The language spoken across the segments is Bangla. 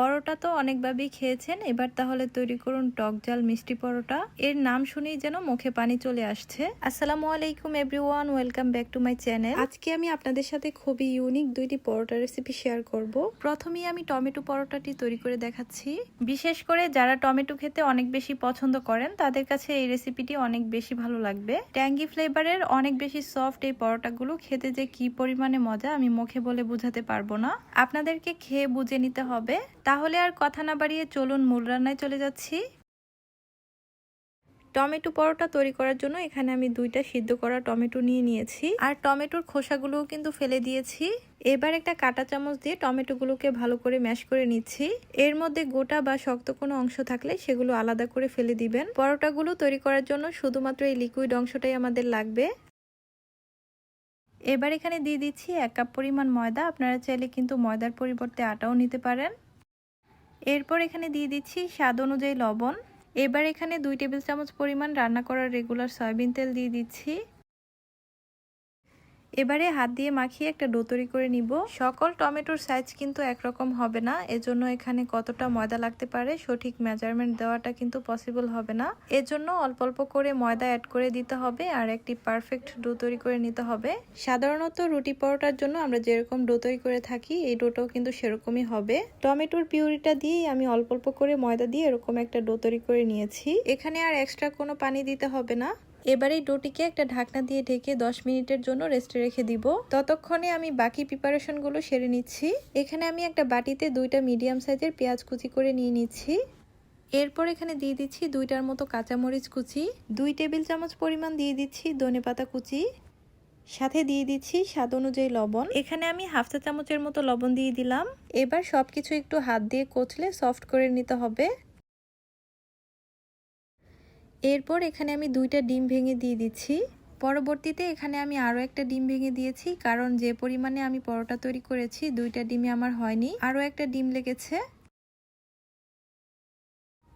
পরোটা তো অনেকভাবেই খেয়েছেন। এবার তাহলে তৈরি করুন টক জাল মিষ্টি পরোটা। এর নাম শুনেই যেন মুখে পানি চলে আসছে। আসসালামু আলাইকুম everyone welcome back to my channel আজকে আমি আপনাদের সাথে খুবই ইউনিক দুইটি পরোটা রেসিপি শেয়ার করব। প্রথমেই আমি টমেটো পরোটাটি তৈরি করে দেখাচ্ছি। বিশেষ করে যারা টমেটো খেতে অনেক বেশি পছন্দ করেন, তাদের কাছে এই রেসিপিটি অনেক বেশি ভালো লাগবে। ট্যাঙ্গি ফ্লেভারের অনেক বেশি সফট এই পরোটাগুলো খেতে যে কি পরিমাণে মজা আমি মুখে বলে বোঝাতে পারব না। আপনাদেরকে খেয়ে বুঝে নিতে হবে। তাহলে আর কথা না বাড়িয়ে চলুন মূল রান্নায় চলে যাচ্ছি। টমেটো পরোটা তৈরি করার জন্য এখানে আমি দুইটা সিদ্ধ করা টমেটো নিয়ে নিয়েছি। আর টমেটোর খোসাগুলোও কিন্তু ফেলে দিয়েছি। এবার একটা কাটা চামচ দিয়ে টমেটোগুলোকে ভালো করে ম্যাশ করে নিচ্ছি। এর মধ্যে গোটা বা শক্ত কোনো অংশ থাকলে সেগুলো আলাদা করে ফেলে দিবেন। পরোটাগুলো তৈরি করার জন্য শুধুমাত্র এই লিকুইড অংশটাই আমাদের লাগবে। এবার এখানে দিয়ে দিচ্ছি এক কাপ পরিমাণ ময়দা। আপনারা চাইলে কিন্তু ময়দার পরিবর্তে আটাও নিতে পারেন। এরপর এখানে দিয়ে দিচ্ছি স্বাদ অনুযায়ী লবণ। এবার এখানে দুই টেবিল চামচ পরিমাণ রান্না করার রেগুলার সয়াবিন তেল দিয়ে দিচ্ছি। এবারে হাত দিয়ে মাখিয়ে একটা ডো তৈরি করে নিব। সকল টমেটোর সাইজ কিন্তু একরকম হবে না, এজন্য এখানে কতটা ময়দা লাগতে পারে সঠিক মেজারমেন্ট দেওয়াটা কিন্তু পসিবল হবে না। এজন্য অল্প অল্প করে ময়দা অ্যাড করে দিতে হবে আর একটি পারফেক্ট ডো তৈরি করে নিতে হবে। সাধারণত রুটি পরোটার জন্য আমরা যেরকম ডো তৈরি করে থাকি, এই ডোটাও কিন্তু সেরকমই হবে। টমেটোর পিউরিটা দিয়েই আমি অল্প অল্প করে ময়দা দিয়ে এরকম একটা ডো তৈরি করে নিয়েছি। এখানে আর এক্সট্রা কোনো পানি দিতে হবে না। এবার এই ডোটিকে একটা ঢাকনা দিয়ে ঢেকে 10 মিনিটের জন্য রেস্টে রেখে দিব। ততক্ষণে আমি বাকি প্রিপারেশনগুলো সেরে নিচ্ছি। এখানে আমি একটা বাটিতে দুইটা মিডিয়াম সাইজের পেঁয়াজ কুচি করে নিয়ে নিচ্ছি। এরপর এখানে দিয়ে দিচ্ছি দুইটার মতো কাঁচামরিচ কুচি, দুই টেবিল চামচ পরিমাণ দিয়ে দিচ্ছি ধনে পাতা কুচি, সাথে দিয়ে দিচ্ছি স্বাদ অনুযায়ী লবণ। এখানে আমি হাফ চা চামচের মতো লবণ দিয়ে দিলাম। এবার সবকিছু একটু হাত দিয়ে কচলে সফট করে নিতে হবে। এরপর এখানে আমি দুইটা ডিম ভেঙে দিয়ে দিচ্ছি। পরবর্তীতে এখানে আমি আরও একটা ডিম ভেঙে দিয়েছি, কারণ যে পরিমাণে আমি পরোটা তৈরি করেছি, দুইটা ডিমে আমার হয়নি। আরও একটা ডিম লেগেছে।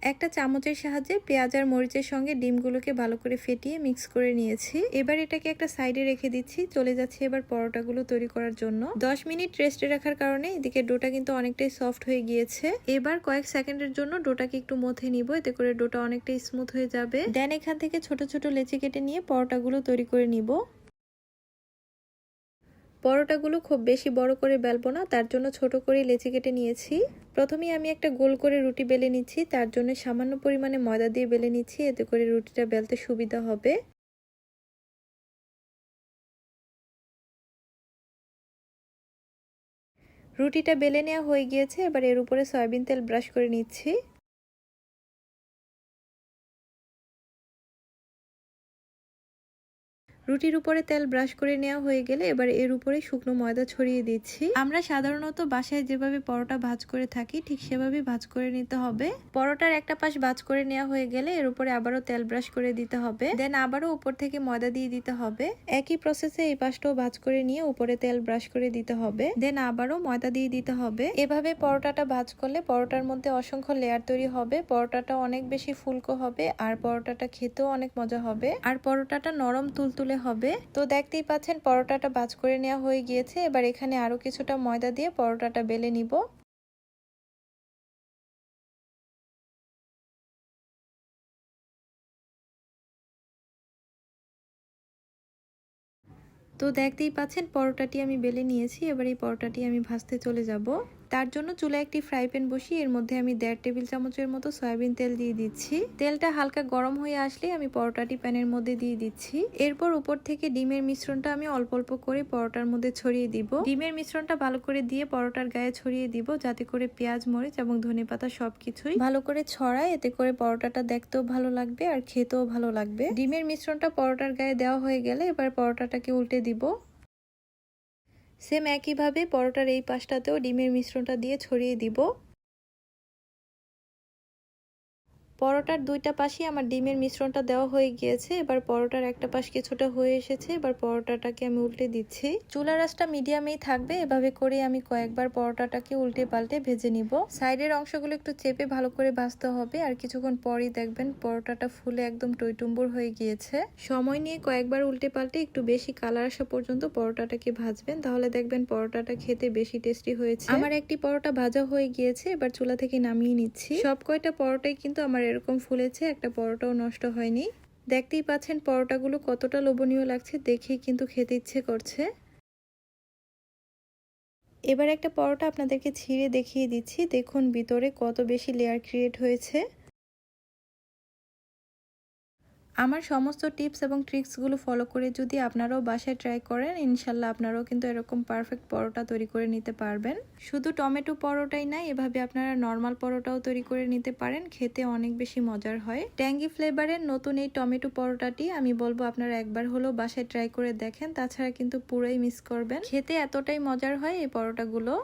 একটা চামচের সাহায্যে পেঁয়াজ আর মরিচের সঙ্গে ডিমগুলোকে ভালো করে ফেটিয়ে মিক্স করে নিয়েছি। এবার এটাকে একটা সাইডে রেখে দিচ্ছি। চলে যাচ্ছে এবার পরোটাগুলো তৈরি করার জন্য। দশ মিনিট রেস্টে রাখার কারণে এদিকে ডোটা কিন্তু অনেকটাই সফট হয়ে গিয়েছে। এবার কয়েক সেকেন্ডের জন্য ডোটাকে একটু মথে নিব। এতে করে ডোটা অনেকটাই স্মুথ হয়ে যাবে। দেন এখান থেকে ছোট ছোট লেচি কেটে নিয়ে পরোটাগুলো তৈরি করে নিব। পরোটাগুলো খুব বেশি বড় করে বেলবো না, তার জন্য ছোট করে লেচি কেটে নিয়েছি। প্রথমেই আমি একটা গোল করে রুটি বেলে নিচ্ছি, তার জন্য সামান্য পরিমাণে ময়দা দিয়ে বেলে নিচ্ছি, এতে করে রুটিটা বেলতে সুবিধা হবে। রুটিটা বেলে নেওয়া হয়ে গিয়েছে, এবার এর উপরে সয়াবিন তেল ব্রাশ করে নিচ্ছি। রুটির উপরে তেল ব্রাশ করে নেওয়া হয়ে গেলে এবার এর উপরে শুকনো ময়দা ছড়িয়ে দিচ্ছি। আমরা সাধারণত বাসায় যেভাবে পরোটা ভাজ করে থাকি, ঠিক সেভাবে ভাজ করে নিতে হবে। পরোটার একটা পাশ ভাজ করে নেওয়া হয়ে গেলে এর উপরে আবারও তেল ব্রাশ করে দিতে হবে। দেন আবারও উপর থেকে ময়দা দিয়ে দিতে হবে। একই প্রসেসে এই পাশটাও ভাজ করে নিয়ে উপরে তেল ব্রাশ করে দিতে হবে। দেন আবারও ময়দা দিয়ে দিতে হবে। এভাবে পরোটাটা ভাজ করলে পরোটার মধ্যে অসংখ্য লেয়ার তৈরি হবে। পরোটাটা অনেক বেশি ফুলকো হবে আর পরোটাটা খেতেও অনেক মজা হবে। আর পরোটাটা নরম তুলতুলে হবে। তো দেখতেই পাচ্ছেন পরোটাটা বাজ করে নেওয়া হয়ে গিয়েছে। এবার এখানে আরও কিছুটা ময়দা দিয়ে পরোটাটা বেলে নিব। তো দেখতেই পাচ্ছেন পরোটাটি আমি বেলে নিয়েছি। এবার এই পরোটাটি আমি ভাজতে চলে যাব। তার জন্য চুলে একটি ফ্রাই প্যান বসিয়ে এর মধ্যে আমি দেড় টেবিল চামচের মতো সয়াবিন তেল দিয়ে দিচ্ছি। তেলটা হালকা গরম হয়ে আসলে আমি পরোটাটি প্যানের মধ্যে দিয়ে দিচ্ছি। এরপর উপর থেকে ডিমের মিশ্রণটা আমি অল্প অল্প করে পরোটার মধ্যে ছড়িয়ে দিব। ডিমের মিশ্রণটা ভালো করে দিয়ে পরোটার গায়ে ছড়িয়ে দিব যাতে করে পেঁয়াজ, মরিচ এবং ধনে পাতা সবকিছুই ভালো করে ছড়ায়। এতে করে পরোটাটা দেখতেও ভালো লাগবে আর খেতেও ভালো লাগবে। ডিমের মিশ্রণটা পরোটার গায়ে দেওয়া হয়ে গেলে এবার পরোটাটাকে উল্টে দিব। সেম একইভাবে পরোটার এই পাশটাতেও ডিমের মিশ্রণটা দিয়ে ছড়িয়ে দিব। পরোটার দুইটা পাশই আমার ডিমের মিশ্রণটা দেওয়া হয়ে গিয়েছে। এবার পরোটার একটা পাশ কিছুটা হয়ে এসেছে। এবার পরোটাটাকে আমি উল্টে দিচ্ছি। চুলা রাসটা মিডিয়ামেই থাকবে। এভাবে করে আমি কয়েকবার পরোটাটাকে উল্টে পাল্টে ভেজে নিব। সাইডের অংশগুলো একটু চেপে ভালো করে ভাজতে হবে। আর কিছুক্ষণ পরই দেখবেন পরোটাটা ফুলে একদম টইটুম্বর হয়ে গিয়েছে। সময় নিয়ে কয়েকবার উল্টে পাল্টে একটু বেশি কালার আসা পর্যন্ত পরোটাটাকে ভাজবেন। তাহলে দেখবেন পরোটাটা খেতে বেশি টেস্টি হয়েছে। আমার একটি পরোটা ভাজা হয়ে গিয়েছে। এবার চুলা থেকে নামিয়ে নিচ্ছি। সব কয়টা পরোটাই কিন্তু আমার এরকম ফুলেছে, একটা পরোটাও নষ্ট হয়নি। দেখতেই পাচ্ছেন পরোটাগুলো কতটা লোভনীয় লাগছে, দেখেই কিন্তু খেতে ইচ্ছে করছে। এবার একটা পরোটা আপনাদেরকে ছিঁড়ে দেখিয়ে দিচ্ছি। দেখুন ভিতরে কত বেশি লেয়ার ক্রিয়েট হয়েছে। আমার সমস্ত টিপস এবং ট্রিক্সগুলো ফলো করে যদি আপনারাও বাসায় ট্রাই করেন, ইনশাল্লাহ আপনারাও কিন্তু এরকম পারফেক্ট পরোটা তৈরি করে নিতে পারবেন। শুধু টমেটো পরোটাই নাই এভাবে আপনারা নর্মাল পরোটাও তৈরি করে নিতে পারেন, খেতে অনেক বেশি মজার হয়। ট্যাঙ্গি ফ্লেভারের নতুন এই টমেটো পরোটাটি আমি বলব আপনারা একবার হলেও বাসায় ট্রাই করে দেখেন, তাছাড়া কিন্তু পুরোই মিস করবেন। খেতে এতটাই মজার হয় এই পরোটাগুলো।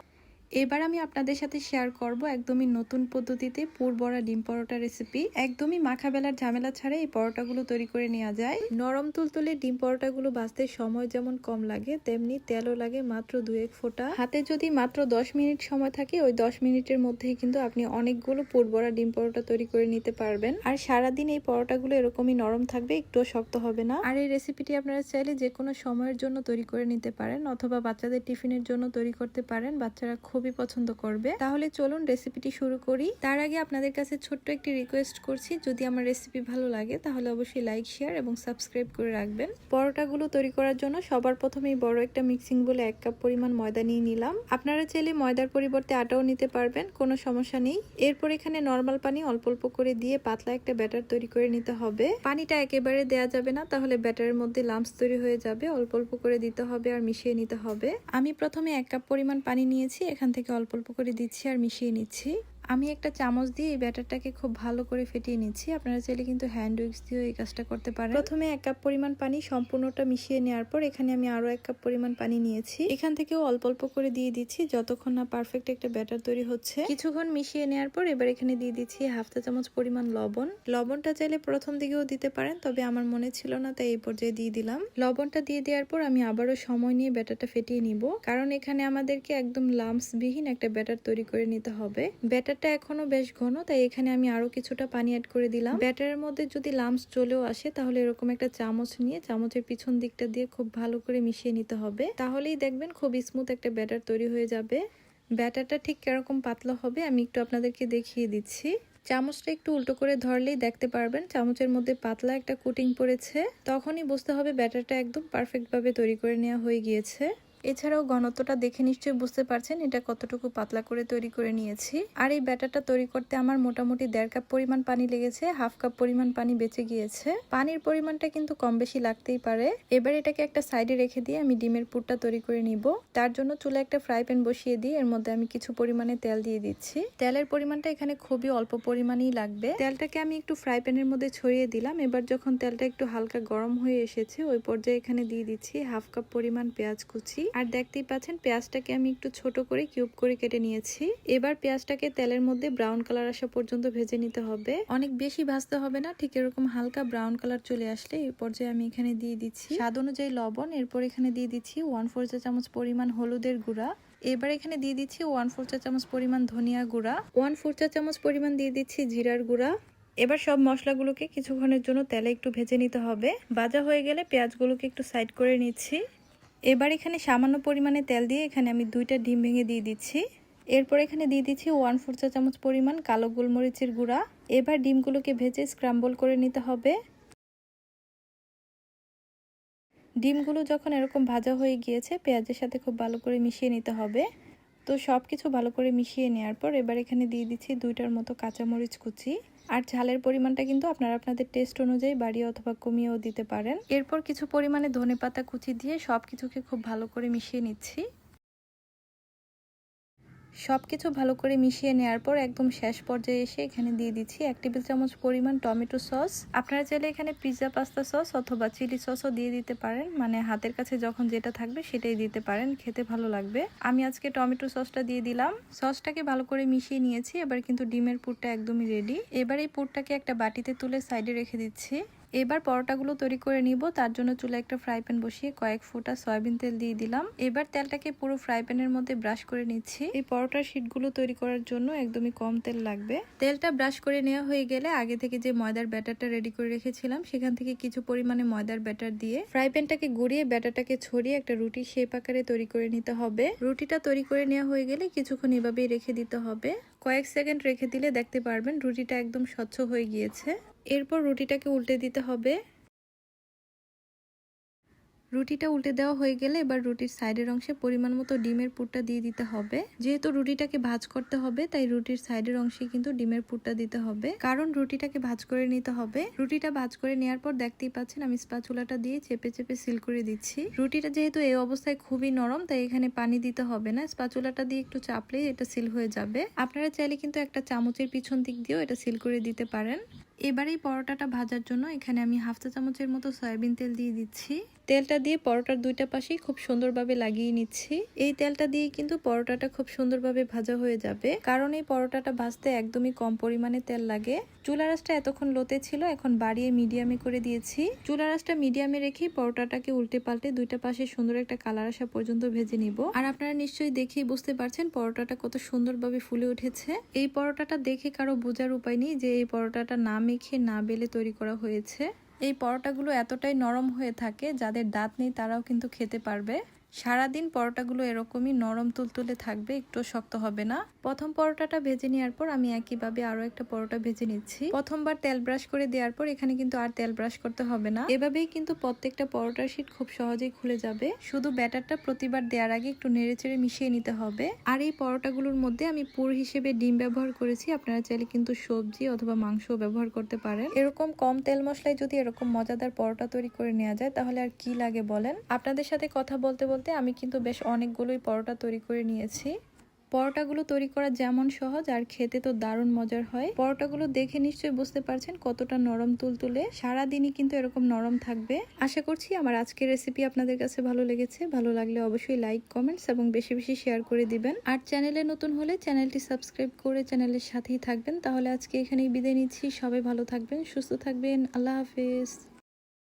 এবার আমি আপনাদের সাথে শেয়ার করব একদমই নতুন পদ্ধতিতে পুর বড়া ডিম পরোটা রেসিপি একদমই মাখা বেলার ঝামেলা ছাড়া এই পরোটাগুলো তৈরি করে নেওয়া যায়। নরম তুলতুলে ডিম পরোটাগুলো বাঁচতে সময় যেমন কম লাগে, তেমনি তেলও লাগে মাত্র দু এক ফোঁটা। হাতে যদি মাত্র দশ মিনিট সময় থাকে, ওই দশ মিনিটের মধ্যে কিন্তু আপনি অনেকগুলো পুর বড়া ডিম পরোটা তৈরি করে নিতে পারবেন। আর সারাদিন এই পরোটাগুলো এরকমই নরম থাকবে, একটুও শক্ত হবে না। আর এই রেসিপিটি আপনারা চাইলে যে কোনো সময়ের জন্য তৈরি করে নিতে পারেন, অথবা বাচ্চাদের টিফিনের জন্য তৈরি করতে পারেন। বাচ্চারা খুব খুবই পছন্দ করবে। তাহলে চলুন রেসিপিটি শুরু করি। তার আগে আপনাদের কাছে ছোট্ট একটি রিকোয়েস্ট করছি। যদি আমার রেসিপি ভালো লাগে, তাহলে অবশ্যই লাইক শেয়ার এবং সাবস্ক্রাইব করে রাখবেন। পরোটাগুলো তৈরি করার জন্য সবার প্রথমেই বড় একটা মিক্সিং বলে এক কাপ পরিমাণ ময়দা নিয়ে নিলাম। আপনারা চাইলে ময়দার পরিবর্তে আটাও নিতে পারবেন, কোনো সমস্যা নেই। এরপর এখানে নর্মাল পানি অল্প অল্প করে দিয়ে পাতলা একটা ব্যাটার তৈরি করে নিতে হবে। পানিটা একেবারে দেয়া যাবে না, তাহলে ব্যাটারের মধ্যে লাম্পস তৈরি হয়ে যাবে। অল্প অল্প করে দিতে হবে আর মিশিয়ে নিতে হবে। আমি প্রথমে এক কাপ পরিমাণ পানি নিয়েছি, এখান থেকে অল্প অল্প করে দিচ্ছি আর মিশিয়ে নিচ্ছি। আমি একটা চামচ দিয়ে এই ব্যাটারটাকে খুব ভালো করে ফেটিয়ে নিচ্ছি। আপনারা চাইলে কিন্তু হ্যান্ড উইক্স দিয়েও এই কাজটা করতে পারেন। প্রথমে এক কাপ পরিমাণ পানি সম্পূর্ণটা মিশিয়ে নেওয়ার পর এখানে আমি আরও এক কাপ পরিমাণ পানি নিয়েছি। এখান থেকেও অল্প অল্প করে দিয়ে দিচ্ছি, যতক্ষণ না পারফেক্ট একটা ব্যাটার তৈরি হচ্ছে। কিছুক্ষণ মিশিয়ে নেওয়ার পর এবার এখানে দিয়ে দিচ্ছি হাফ চা চামচ পরিমাণ লবণ। লবণটা চাইলে প্রথম দিকেও দিতে পারেন, তবে আমার মনে ছিল না, তাই এই পর্যায়ে দিয়ে দিলাম। লবণটা দিয়ে দেওয়ার পর আমি আবারও সময় নিয়ে ব্যাটারটা ফেটিয়ে নিব, কারণ এখানে আমাদেরকে একদম লামস বিহীন একটা ব্যাটার তৈরি করে নিতে হবে। ব্যাটারটা এখনও বেশ ঘন, তাই এখানে আমি আরও কিছুটা পানি অ্যাড করে দিলাম। ব্যাটারের মধ্যে যদি লামস চলেও আসে, তাহলে এরকম একটা চামচ নিয়ে, চামচের পিছন দিকটা দিয়ে খুব ভালো করে মিশিয়ে নিতে হবে। তাহলেই দেখবেন খুব স্মুথ একটা ব্যাটার তৈরি হয়ে যাবে। ব্যাটারটা ঠিক কীরকম পাতলা হবে, আমি একটু আপনাদেরকে দেখিয়ে দিচ্ছি। চামচটা একটু উল্টো করে ধরলেই দেখতে পারবেন, চামচের মধ্যে পাতলা একটা কুটিং পড়েছে। তখনই বুঝতে হবে ব্যাটারটা একদম পারফেক্টভাবে তৈরি করে নেওয়া হয়ে গিয়েছে। এছাড়াও ঘনত্বটা দেখে নিশ্চয়ই বুঝতে পারছেন, এটা কতটুকু পাতলা করে তৈরি করে নিয়েছি। আর এই ব্যাটারটা তৈরি করতে আমার মোটামুটি দেড় কাপ পরিমাণ পানি লেগেছে, হাফ কাপ পরিমাণ পানি বেঁচে গিয়েছে। পানির পরিমাণটা কিন্তু কম বেশি লাগতেই পারে। এবার এটাকে একটা সাইডে রেখে দিয়ে আমি ডিমের পুরটা তৈরি করে নিব। তার জন্য চুলে একটা ফ্রাই প্যান বসিয়ে দিই এর মধ্যে আমি কিছু পরিমাণে তেল দিয়ে দিচ্ছি। তেলের পরিমাণটা এখানে খুবই অল্প পরিমাণেই লাগবে। তেলটাকে আমি একটু ফ্রাই প্যানের মধ্যে ছড়িয়ে দিলাম। এবার যখন তেলটা একটু হালকা গরম হয়ে এসেছে, ওই পর্যায়ে এখানে দিয়ে দিচ্ছি হাফ কাপ পরিমাণ পেঁয়াজ কুচি। আর দেখতেই পাচ্ছেন পেঁয়াজটাকে আমি একটু ছোট করে কিউব করে কেটে নিয়েছি। এবার পেঁয়াজটাকে তেলের মধ্যে ব্রাউন কালার আসা পর্যন্ত ভেজে নিতে হবে। অনেক বেশি ভাজতে হবে না, ঠিক এরকম হালকা ব্রাউন কালার চলে আসলে এই পর্যায়ে আমি এখানে দিয়ে দিচ্ছি। স্বাদ অনুযায়ী লবণ, এরপর এখানে দিয়ে দিচ্ছি ওয়ান ফোর চা চামচ পরিমাণ হলুদের গুঁড়া। এবার এখানে দিয়ে দিচ্ছি ওয়ান ফোর চা চামচ পরিমাণ ধনিয়া গুঁড়া। ওয়ান ফোর চা চামচ পরিমাণ দিয়ে দিচ্ছি জিরার গুঁড়া। এবার সব মশলাগুলোকে কিছুক্ষণের জন্য তেলে একটু ভেজে নিতে হবে। ভাজা হয়ে গেলে পেঁয়াজগুলোকে একটু সাইড করে নিচ্ছি। এবার এখানে সামান্য পরিমাণে তেল দিয়ে এখানে আমি দুইটা ডিম ভেঙে দিয়ে দিচ্ছি। এরপর এখানে দিয়ে দিচ্ছি ওয়ান ফোর চা চামচ পরিমাণ কালো গোলমরিচের গুঁড়া। এবার ডিমগুলোকে ভেজে স্ক্রাম্বল করে নিতে হবে। ডিমগুলো যখন এরকম ভাজা হয়ে গিয়েছে, পেঁয়াজের সাথে খুব ভালো করে মিশিয়ে নিতে হবে। তো সব কিছু ভালো করে মিশিয়ে নেওয়ার পর এবার এখানে দিয়ে দিচ্ছি দুইটার মতো কাঁচামরিচ কুচি। আর ঝালের পরিমাণটা কিন্তু আপনারা আপনাদের টেস্ট অনুযায়ী বাড়িয়ে অথবা কমিয়েও দিতে পারেন। এরপর কিছু পরিমাণে ধনে পাতা কুচি দিয়ে সব কিছুকে খুব ভালো করে মিশিয়ে নিচ্ছি। সবকিছু ভালো করে মিশিয়ে নেওয়ার পর একদম শেষ পর্যায়ে এসে এখানে দিয়ে দিচ্ছি এক টেবিল চামচ পরিমাণ টমেটো সস। আপনারা চাইলে এখানে পিৎজা পাস্তা সস অথবা চিলি সসও দিয়ে দিতে পারেন। মানে হাতের কাছে যখন যেটা থাকবে সেটাই দিতে পারেন, খেতে ভালো লাগবে। আমি আজকে টমেটো সসটা দিয়ে দিলাম। সসটাকে ভালো করে মিশিয়ে নিয়েছি। এবার কিন্তু ডিমের পুরটা একদমই রেডি এবার এই পুরটাকে একটা বাটিতে তুলে সাইডে রেখে দিচ্ছি। এবার পরোটাগুলো তৈরি করে নিব। তার জন্য চুলে একটা ফ্রাই প্যান বসিয়ে কয়েক ফোঁটা সয়াবিন তেল দিয়ে দিলাম। এবার তেলটাকে পুরো ফ্রাই প্যানের মধ্যে ব্রাশ করে নিচ্ছি। এই পরোটার শিটগুলো তৈরি করার জন্য একদমই কম তেল লাগবে। তেলটা ব্রাশ করে নেওয়া হয়ে গেলে আগে থেকে যে ময়দার ব্যাটারটা রেডি করে রেখেছিলাম, সেখান থেকে কিছু পরিমাণে ময়দার ব্যাটার দিয়ে ফ্রাই প্যানটাকে গড়িয়ে ব্যাটারটাকে ছড়িয়ে একটা রুটি শেপ আকারে তৈরি করে নিতে হবে। রুটিটা তৈরি করে নেওয়া হয়ে গেলে কিছুক্ষণ এভাবেই রেখে দিতে হবে। কয়েক সেকেন্ড রেখে দিলে দেখতে পারবেন রুটিটা একদম স্বচ্ছ হয়ে গিয়েছে। এরপর রুটিটাকে উল্টে দিতে হবে। রুটিটা উল্টে দেওয়া হয়ে গেলে এবার রুটির সাইডের অংশে পরিমাণ মতো ডিমের পুরটা দিয়ে দিতে হবে। যেহেতু রুটিটাকে ভাজ করতে হবে, তাই রুটির সাইডের অংশে কিন্তু ডিমের পুরটা দিতে হবে। কারণ রুটিটাকে ভাজ করে নিতে হবে। রুটিটা ভাজ করে নেওয়ার পর দেখতেই পাচ্ছেন আমি স্পাচুলাটা দিয়ে চেপে চেপে সিল করে দিচ্ছি। রুটিটা যেহেতু এই অবস্থায় খুবই নরম, তাই এখানে পানি দিতে হবে না। স্পাচুলাটা দিয়ে একটু চাপলেই এটা সিল হয়ে যাবে। আপনারা চাইলে কিন্তু একটা চামচের পিছন দিক দিয়েও এটা সিল করে দিতে পারেন। এবার এই পরোটাটা ভাজার জন্য এখানে আমি হাফ চা চামচের মতো সয়াবিন তেল দিয়ে দিচ্ছি। তেলটা দিয়ে পরোটার দুইটা পাশেই খুব সুন্দরভাবে লাগিয়ে নিচ্ছি। এই তেলটা দিয়ে কিন্তু পরোটাটা খুব সুন্দরভাবে ভাজা হয়ে যাবে। কারণ এই পরোটাটা ভাজতে একদমই কম পরিমাণে তেল লাগে। চুলা রাসটা এতক্ষণ লোতে ছিল, এখন বাড়িয়ে মিডিয়ামে করে দিয়েছি। চুলা রাসটা মিডিয়ামে রেখে পরোটাটাকে উল্টে পাল্টে দুইটা পাশে সুন্দর একটা কালার আসা পর্যন্ত ভেজে নিব। আর আপনারা নিশ্চয়ই দেখেই বুঝতে পারছেন পরোটাটা কত সুন্দরভাবে ফুলে উঠেছে। এই পরোটাটা দেখে কারও বোঝার উপায় নেই যে এই পরোটাটা না মেখে না বেলে তৈরি করা হয়েছে। এই পরোটাগুলো এতটাই নরম হয়ে থাকে, যাদের দাঁত নেই তারাও কিন্তু খেতে পারবে। সারাদিন পরোটাগুলো এরকমই নরম তুলতুলে থাকবে, একটু শক্ত হবে না। প্রথম পরোটাটা ভেজে নেওয়ার পর আমি একইভাবে আরও একটা পরোটা ভেজে নিচ্ছি। প্রথমবার তেল ব্রাশ করে দেওয়ার পর এখানে কিন্তু আর তেল ব্রাশ করতে হবে না। এভাবেই কিন্তু প্রত্যেকটা পরোটার শীট খুব সহজেই খুলে যাবে। শুধু ব্যাটারটা প্রতিবার দেওয়ার আগে একটু নেড়েচেড়ে মিশিয়ে নিতে হবে। আর এই পরোটাগুলোর মধ্যে আমি পুর হিসেবে ডিম ব্যবহার করেছি, আপনারা চাইলে কিন্তু সবজি অথবা মাংস ব্যবহার করতে পারেন। এরকম কম তেল মশলায় যদি এরকম মজাদার পরোটা তৈরি করে নেওয়া যায়, তাহলে আর কি লাগে বলেন? আপনাদের সাথে কথা বলতে বলতে আমি কিন্তু বেশ অনেকগুলোই পরোটা তৈরি করে নিয়েছি। পরোটাগুলো তৈরি করা যেমন সহজ আর খেতে তো দারুণ মজার হয়। পরোটাগুলো দেখে নিশ্চয়ই বুঝতে পারছেন কতটা নরম তুলতুলে। সারাদিনই কিন্তু এরকম নরম থাকবে। আশা করছি আমার আজকের রেসিপি আপনাদের কাছে ভালো লেগেছে। ভালো লাগলে অবশ্যই লাইক কমেন্টস এবং বেশি বেশি শেয়ার করে দিবেন। আর চ্যানেলে নতুন হলে চ্যানেলটি সাবস্ক্রাইব করে চ্যানেলের সাথেই থাকবেন। তাহলে আজকে এখানেই বিদায় নিচ্ছি। সবাই ভালো থাকবেন, সুস্থ থাকবেন। আল্লাহ হাফেজ।